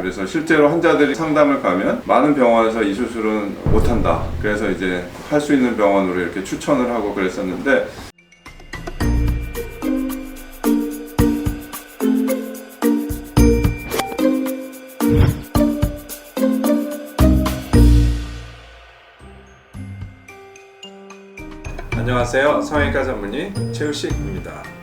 그래서 실제로 환자들이 상담을 가면 많은 병원에서 이 수술은 못한다. 그래서 이제 할 수 있는 병원으로 이렇게 추천을 하고 그랬었는데 안녕하세요. 성형외과 전문의 최우식입니다.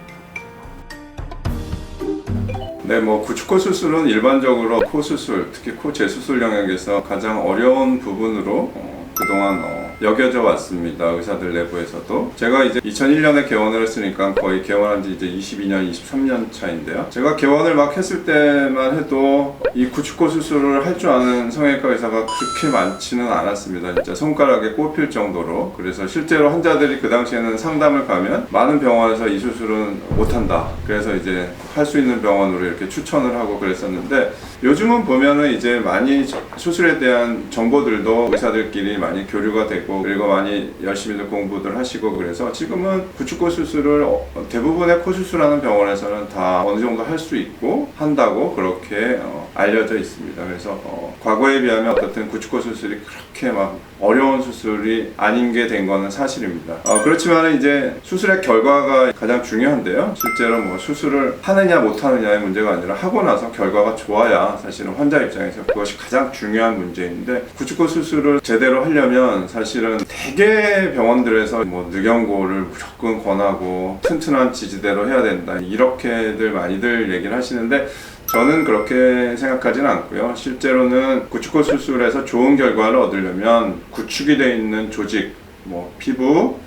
네, 뭐 구축코 수술은 일반적으로 코 수술, 특히 코 재수술 영역에서 가장 어려운 부분으로 어, 그동안 어, 여겨져 왔습니다. 의사들 내부에서도. 제가 이제 2001년에 개원을 했으니까 거의 개원한 지 이제 22년, 23년 차인데요. 제가 개원을 막 했을 때만 해도 이 구축코 수술을 할 줄 아는 성형외과 의사가 그렇게 많지는 않았습니다. 진짜 손가락에 꼽힐 정도로. 그래서 실제로 환자들이 그 당시에는 상담을 가면 많은 병원에서 이 수술은 못한다. 그래서 이제 할 수 있는 병원으로 이렇게 추천을 하고 그랬었는데 요즘은 보면은 이제 많이 저- 수술에 대한 정보들도 의사들끼리 많이 교류가 되고 그리고 많이 열심히들 공부들 하시고 그래서 지금은 구축코 수술을 어, 대부분의 코 수술하는 병원에서는 다 어느 정도 할 수 있고 한다고 그렇게 어, 알려져 있습니다. 그래서 어, 과거에 비하면 어떻든 구축코 수술이 그렇게 막 어려운 수술이 아닌 게 된 거는 사실입니다. 어, 그렇지만 이제 수술의 결과가 가장 중요한데요. 실제로 뭐 수술을 하느냐 못 하느냐의 문제가 아니라 하고 나서 결과가 좋아야 사실은 환자 입장에서 그것이 가장 중요한 문제인데 구축코 수술을 제대로 하려면 사실은 대개 병원들에서 뭐 늑연고를 무조건 권하고 튼튼한 지지대로 해야 된다 이렇게들 많이들 얘기를 하시는데 저는 그렇게 생각하지는 않고요. 실제로는 구축코 수술에서 좋은 결과를 얻으려면 구축이 되어 있는 조직, 뭐 피부,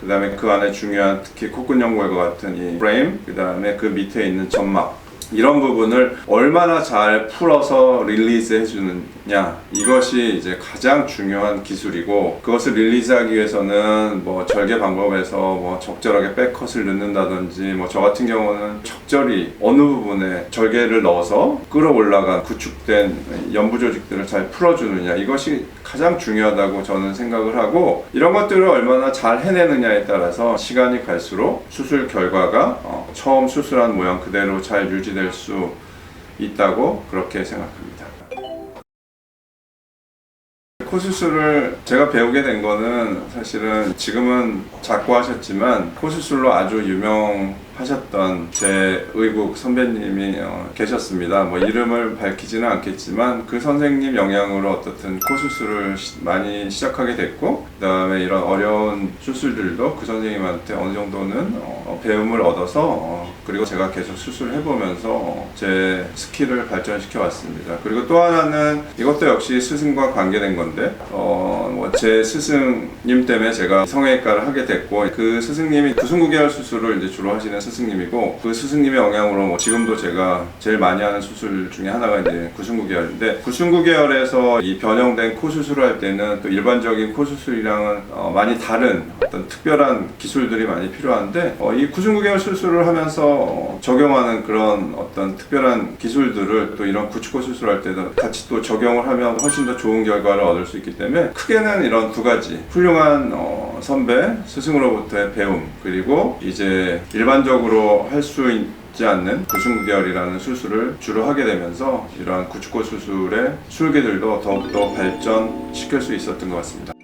그 다음에 그 안에 중요한 특히 콧근 연골과 같은 이 프레임, 그 다음에 그 밑에 있는 점막 이런 부분을 얼마나 잘 풀어서 릴리즈 해주느냐. 이것이 이제 가장 중요한 기술이고 그것을 릴리즈하기 위해서는 뭐 절개 방법에서 뭐 적절하게 백컷을 넣는다든지 뭐 저 같은 경우는 적절히 어느 부분에 절개를 넣어서 끌어올라간 구축된 연부 조직들을 잘 풀어주느냐. 이것이 가장 중요하다고 저는 생각을 하고 이런 것들을 얼마나 잘 해내느냐에 따라서 시간이 갈수록 수술 결과가 어, 처음 수술한 모양 그대로 잘 유지 될 수 있다고 그렇게 생각합니다. 코 수술을 제가 배우게 된 거는 사실은 지금은 작고 하셨지만 코 수술로 아주 유명 하셨던 제 의국 선배님이 어, 계셨습니다. 뭐 이름을 밝히지는 않겠지만 그 선생님 영향으로 어떻든 코 수술을 시- 많이 시작하게 됐고 그다음에 이런 어려운 수술들도 그 선생님한테 어느 정도는 어, 배움을 얻어서 어, 그리고 제가 계속 수술을 해보면서 어, 제 스킬을 발전시켜 왔습니다. 그리고 또 하나는 이것도 역시 스승과 관계된 건데 어, 뭐제 스승님 때문에 제가 성형외과를 하게 됐고 그 스승님이 구순구 계열 수술을 이제 주로 하시는 님이고 그 스승님의 영향으로 뭐 지금도 제가 제일 많이 하는 수술 중에 하나가 이제 구순구 계열인데 구순구 계열에서 이 변형된 코 수술을 할 때는 또 일반적인 코 수술이랑은 어, 많이 다른 어떤 특별한 기술들이 많이 필요한데 어, 이 구순구 계열 수술을 하면서 어, 적용하는 그런 어떤 특별한 기술들을 또 이런 구축코 수술할 때도 같이 또 적용을 하면 훨씬 더 좋은 결과를 얻을 수 있기 때문에 크게는 이런 두 가지 훌륭한 어, 선배 스승으로부터의 배움 그리고 이제 일반적으로 할 수 있지 않는 구순구 계열이라는 수술을 주로 하게 되면서 이러한 구축코 수술의 술기들도 더욱더 발전시킬 수 있었던 것 같습니다.